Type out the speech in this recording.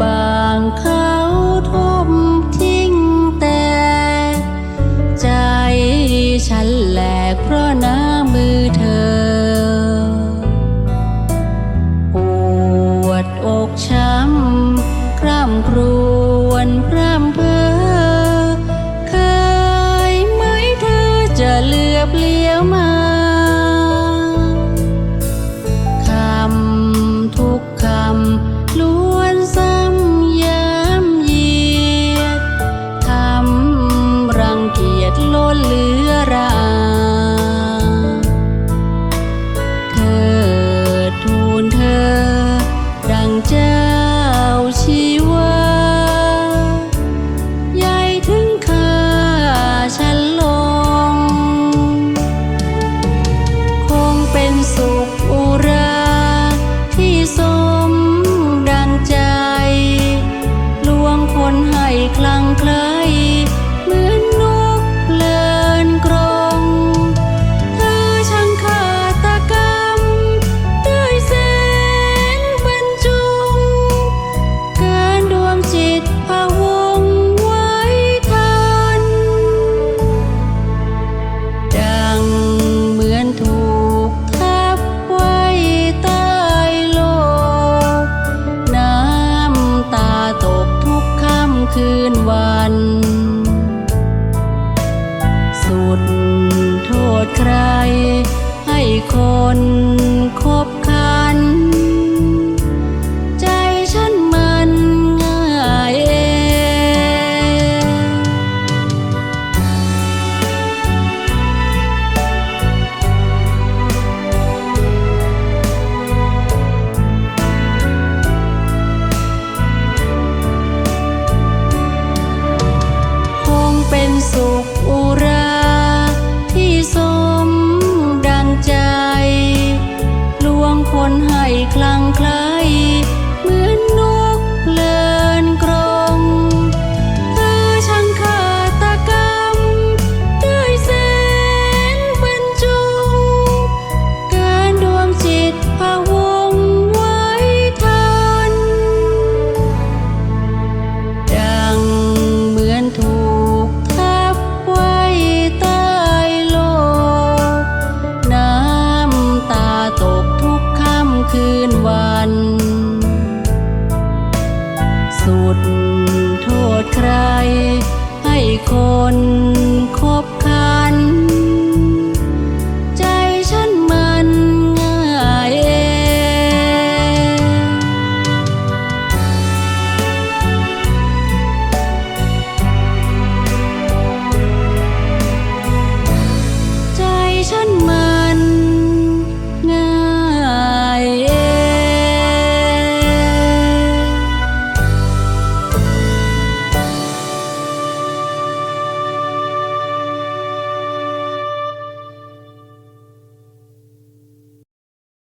บางเขาทุ่มทิ้งแต่ ใจฉันแหลกเพราะน้ำมือเธอ ปวดอกช้ำกร่ำครวญพร่ำเพ้อเคยไหมเธอจะเลือบเลี้ยวมา คืนวัน